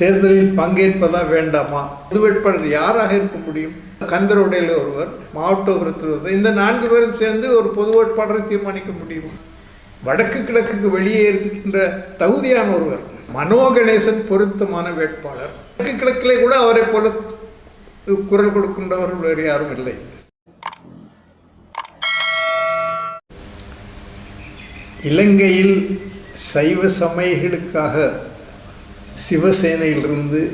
தேர்தலில் பங்கேற்பதா வேண்டாமா? பொது வேட்பாளர் யாராக இருக்க முடியும்? கந்தரோடையில் ஒருவர் மாவட்டபுரத்தில் ஒருவர். இந்த நான்கு பேரும் சேர்ந்து ஒரு பொது வேட்பாளரை தீர்மானிக்க முடியும்? வடக்கு கிழக்குக்கு வெளியே இருக்கின்ற தகுதியான ஒருவர் மனோ கணேசன் பொருத்தமான வேட்பாளர். வடக்கு கிழக்கிலே கூட அவரை போல குரல் கொடுக்கின்றவர்கள் வேறு யாரும் இல்லை. இலங்கையில் சைவ சமயங்களுக்காக சிவசேனையிலிருந்து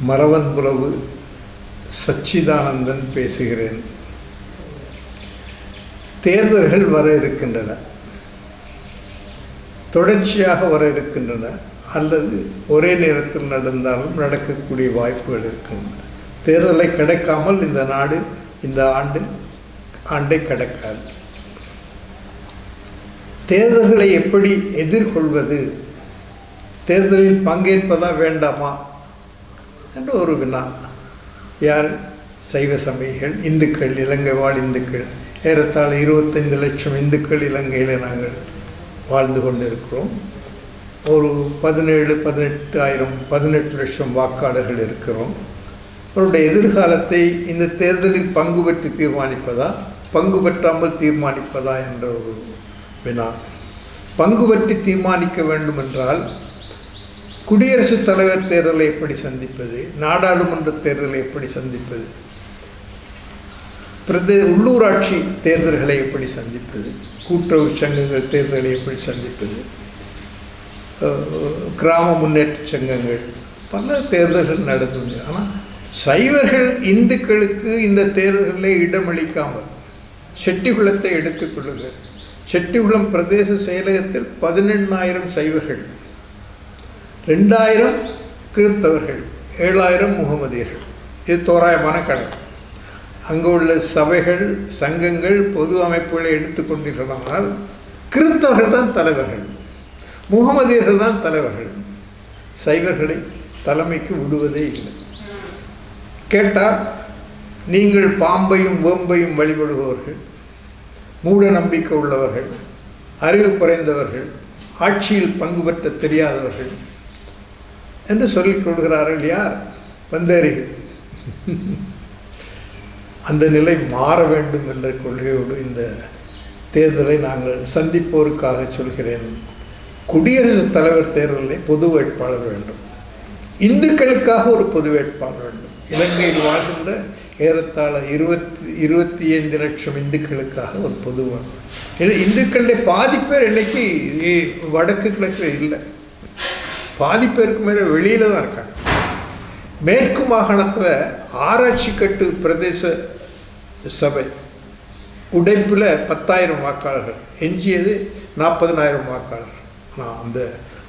மரவன் புலவு சச்சிதானந்தன் பேசுகிறேன். தேர்தல்கள் வர இருக்கின்றன. தொடர்ச்சியாக வர இருக்கின்றன. அல்லது ஒரே நேரத்தில் நடந்தாலும் நடக்கக்கூடிய வாய்ப்புகள் இருக்கின்றன தேர்தலை கிடைக்காமல் இந்த நாடு இந்த ஆண்டு ஆண்டை கடக்காது. தேர்தல்களை எப்படி எதிர்கொள்வது? தேர்தலில் பங்கேற்பதா வேண்டாமா? என்று ஒரு வினா. யார்? சைவ சமயிகள் இந்துக்கள் இலங்கை வாழ் இந்துக்கள். ஏறத்தாழ இருபத்தைந்து லட்சம் இந்துக்கள் இலங்கையில் நாங்கள் வாழ்ந்து கொண்டிருக்கிறோம். ஒரு பதினேழு பதினெட்டு ஆயிரம் பதினெட்டு லட்சம் வாக்காளர்கள் இருக்கிறோம். அவருடைய எதிர்காலத்தை இந்த தேர்தலில் பங்கு பெற்று தீர்மானிப்பதா? பங்கு பெற்றாமல் தீர்மானிப்பதா? என்ற ஒரு வினா. பங்கு பற்றி தீர்மானிக்க வேண்டும் என்றால் குடியரசுத் தலைவர் தேர்தலை எப்படி சந்திப்பது? நாடாளுமன்ற தேர்தலை எப்படி சந்திப்பது? பிரதே உள்ளூராட்சி தேர்தல்களை எப்படி சந்திப்பது? கூட்டுறவு சங்கங்கள் தேர்தலை எப்படி சந்திப்பது? கிராம முன்னேற்ற சங்கங்கள் பல தேர்தல்கள் நடந்தது ஆனால் சைவர்கள் இந்துக்களுக்கு இந்த தேர்தலில் இடமளிக்காமல் செட்டிகுளத்தை எடுத்துக்கொள்ளுங்கள் செட்டிகுளம் பிரதேச செயலகத்தில் பதினெண்ணாயிரம் சைவர்கள் ரெண்டாயிரம் கிறித்தவர்கள் ஏழாயிரம் முகமதியர்கள். இது தோராயமான கணக்கு அங்கு உள்ள சபைகள் சங்கங்கள் பொது அமைப்புகளை எடுத்துக்கொண்டீர்களானால் கிறித்தவர்கள் தான் தலைவர்கள் முகமதியர்கள் தான் தலைவர்கள். சைவர்களை தலைமைக்கு விடுவதே இல்லை. கேட்டால் நீங்கள் பாம்பையும் வேம்பையும் வழிபடுபவர்கள் மூட நம்பிக்கை உள்ளவர்கள் அறிவு குறைந்தவர்கள் ஆட்சியில் பங்கு பெற்ற தெரியாதவர்கள் என்று சொல்லிக் கொள்கிறார்கள் யார்? வந்தேரிகள் அந்த நிலை மாற வேண்டும் என்ற கொள்கையோடு இந்த தேர்தலை நாங்கள் சந்திப்போருக்காக சொல்கிறேன். குடியரசுத் தலைவர் தேர்தலில் பொது வேட்பாளர் வேண்டும். இந்துக்களுக்காக ஒரு பொது வேட்பாளர் வேண்டும். இலங்கையில் வாழ்கின்ற ஏறத்தாழ இருபத்தி இருபத்தி ஐந்து லட்சம் இந்துக்களுக்காக ஒரு பொது வேட்பாளர். இல்லை இந்துக்களுடைய பாதிப்பேர் இன்னைக்கு வடக்கு கிழக்கில் இல்லை. பாதி பேருக்கு மேலே வெளியில் தான் இருக்காங்க. மேற்கு மாகாணத்தில் ஆராய்ச்சி கட்டு பிரதேச சபை. உடைப்பில் பத்தாயிரம் வாக்காளர்கள். எஞ்சியது நாற்பதனாயிரம் வாக்காளர்கள் ஆனால் அந்த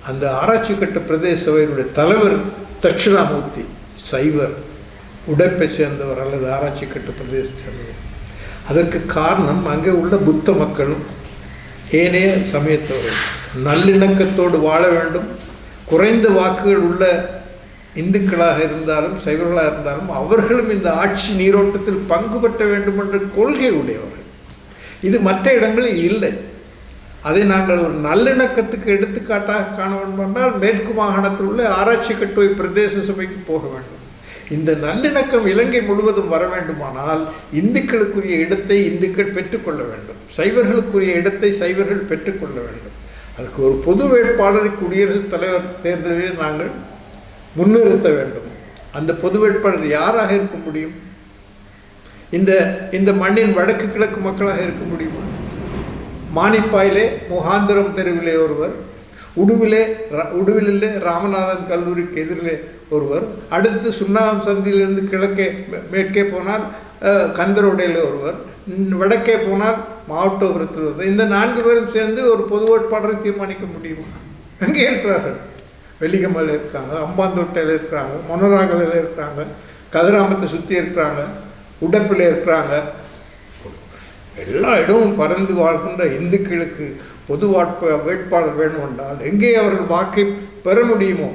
அந்த ஆராய்ச்சி கட்ட பிரதேச சபையினுடைய தலைவர் தட்சிணாமூர்த்தி சைவர் உடைப்பை சேர்ந்தவர் அல்லது ஆராய்ச்சி கட்டு பிரதேசத்தை சேர்ந்தவர் அதற்கு காரணம் அங்கே உள்ள புத்த மக்களும் ஏனைய சமயத்தவர்கள். நல்லிணக்கத்தோடு வாழ வேண்டும். குறைந்த வாக்குகள் உள்ள இந்துக்களாக இருந்தாலும் சைவர்களாக இருந்தாலும் அவர்களும் இந்த ஆட்சி நீரோட்டத்தில் பங்கு பெற்ற வேண்டும் என்ற கொள்கை உடையவர்கள். இது மற்ற இடங்களில் இல்லை. அதை நாங்கள் ஒரு நல்லிணக்கத்துக்கு எடுத்துக்காட்டாக காண வேண்டும் என்றால் மேற்கு மாகாணத்தில் உள்ள ஆராய்ச்சி கட்டுரை பிரதேச சபைக்கு போக வேண்டும். இந்த நல்லிணக்கம் இலங்கை முழுவதும் வர வேண்டுமானால் இந்துக்களுக்குரிய இடத்தை இந்துக்கள் பெற்றுக்கொள்ள வேண்டும். சைவர்களுக்குரிய இடத்தை சைவர்கள் பெற்றுக்கொள்ள வேண்டும். அதுக்கு ஒரு பொது வேட்பாளரை குடியரசுத் தலைவர் தேர்தலில் நாங்கள் முன்னிறுத்த வேண்டும். அந்த பொது வேட்பாளர் யாராக இருக்க முடியும்? இந்த இந்த மண்ணின் வடக்கு கிழக்கு மக்களாக இருக்க முடியுமா? மானிப்பாயிலே முகாந்திரம் தெருவிலே ஒருவர் உடுவிலே ர- உடுவிலே ராமநாதன் கல்லூரிக்கு எதிரிலே ஒருவர் அடுத்து சுண்ணாகம் சந்தியிலிருந்து கிழக்கே மேற்கே போனால் கந்தரோடையில் ஒருவர் வடக்கே போனால் மாவட்டபுரத்தில் ஒருவர் இந்த நான்கு பேரும் சேர்ந்து ஒரு பொது வேட்பாளரை தீர்மானிக்க முடியுமா? அங்கே இருக்கிறார்கள்? வெள்ளிகமலையில் இருக்காங்க அம்பாந்தோட்டையில் இருக்கிறாங்க மொனராகலில் இருக்கிறாங்க கதிராமத்தை சுற்றி இருக்கிறாங்க உடப்பில் இருக்கிறாங்க. எல்லா இடமும் பறந்து வாழ்கின்ற இந்துக்களுக்கு பொது வாட்ப வேட்பாளர் வேணும் என்றால் எங்கே அவர்கள் வாக்கை பெற முடியுமோ?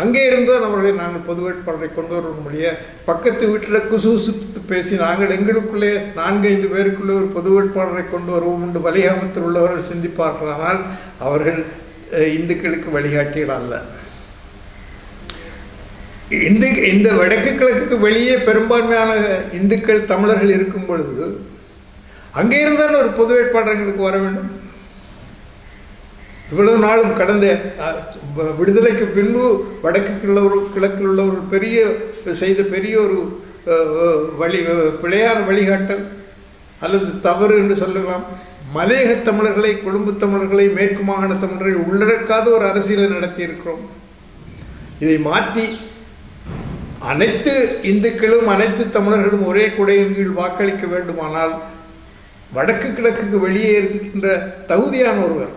அங்கே இருந்தால் அவர்களை நாங்கள் பொது வேட்பாளரை கொண்டு வர பக்கத்து வீட்டில் குசுகுசுத்து பேசி நாங்கள் எங்களுக்குள்ளே நான்கு ஐந்து பேருக்குள்ளே ஒரு பொது வேட்பாளரை கொண்டு வருவோம் என்று வலிகாமத்தில் உள்ளவர்கள் சிந்திப்பார்கள். ஆனால் அவர்கள் இந்துக்களுக்கு வழிகாட்டிகள் அல்ல. இந்து இந்த வடக்கு கிழக்குக்கு வெளியே பெரும்பான்மையான இந்துக்கள் தமிழர்கள் இருக்கும் பொழுது அங்கே இருந்தாலும் ஒரு பொது வேட்பாளர் எங்களுக்கு வர வேண்டும். இவ்வளவு நாளும் கடந்த விடுதலைக்கு பின்பு வடக்கு ஒரு கிழக்கில் உள்ள ஒரு பெரிய செய்த பெரிய ஒரு வழி பிள்ளையார் வழிகாட்டல் அல்லது தவறு என்று சொல்லலாம். மலையக தமிழர்களை கொழும்பு தமிழர்களை மேற்கு மாகாண தமிழரை உள்ளடக்காத ஒரு அரசியலை நடத்தியிருக்கிறோம். இதை மாற்றி அனைத்து இந்துக்களும் அனைத்து தமிழர்களும் ஒரே குடையின் கீழ் வாக்களிக்க வேண்டுமானால் வடக்கு கிழக்குக்கு வெளியே இருக்கின்ற தகுதியான ஒருவர்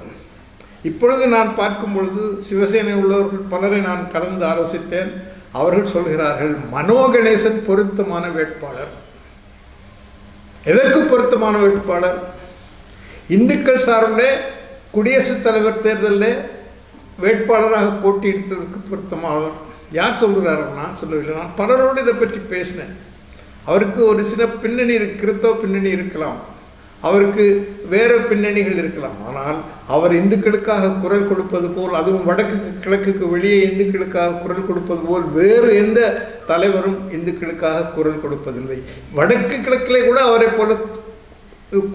இப்பொழுது நான் பார்க்கும் பொழுது சிவசேனை உள்ளவர்கள் பலரை நான் கலந்து ஆலோசித்தேன். அவர்கள் சொல்கிறார்கள் மனோகணேசன் பொருத்தமான வேட்பாளர். எதற்கு பொருத்தமான வேட்பாளர்? இந்துக்கள் சார்பில் குடியரசுத் தலைவர் தேர்தலில் வேட்பாளராக போட்டியிடுவதற்கு பொருத்தமானவர். யார் சொல்கிறார்? நான் சொல்லவில்லை. நான் பலரோடு இதை பற்றி பேசினேன். அவருக்கு ஒரு சில பின்னணி இருக்கு பின்னணி இருக்கலாம். அவருக்கு வேறு பின்னணிகள் இருக்கலாம். ஆனால் அவர் இந்துக்களுக்காக குரல் கொடுப்பது போல் அதுவும் வடக்குக்கு கிழக்குக்கு வெளியே இந்துக்களுக்காக குரல் கொடுப்பது போல் வேறு எந்த தலைவரும் இந்துக்களுக்காக குரல் கொடுப்பதில்லை. வடக்கு கிழக்கிலே கூட அவரை போல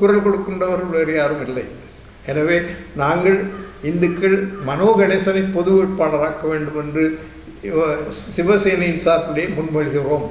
குரல் கொடுக்கின்றவர்கள் வேறு யாரும் இல்லை. எனவே நாங்கள் இந்துக்கள் மனோ கணேசனை பொது வேட்பாளராக்க வேண்டும் என்று சிவசேனையின் சார்பிலே முன்மொழிகிறோம்.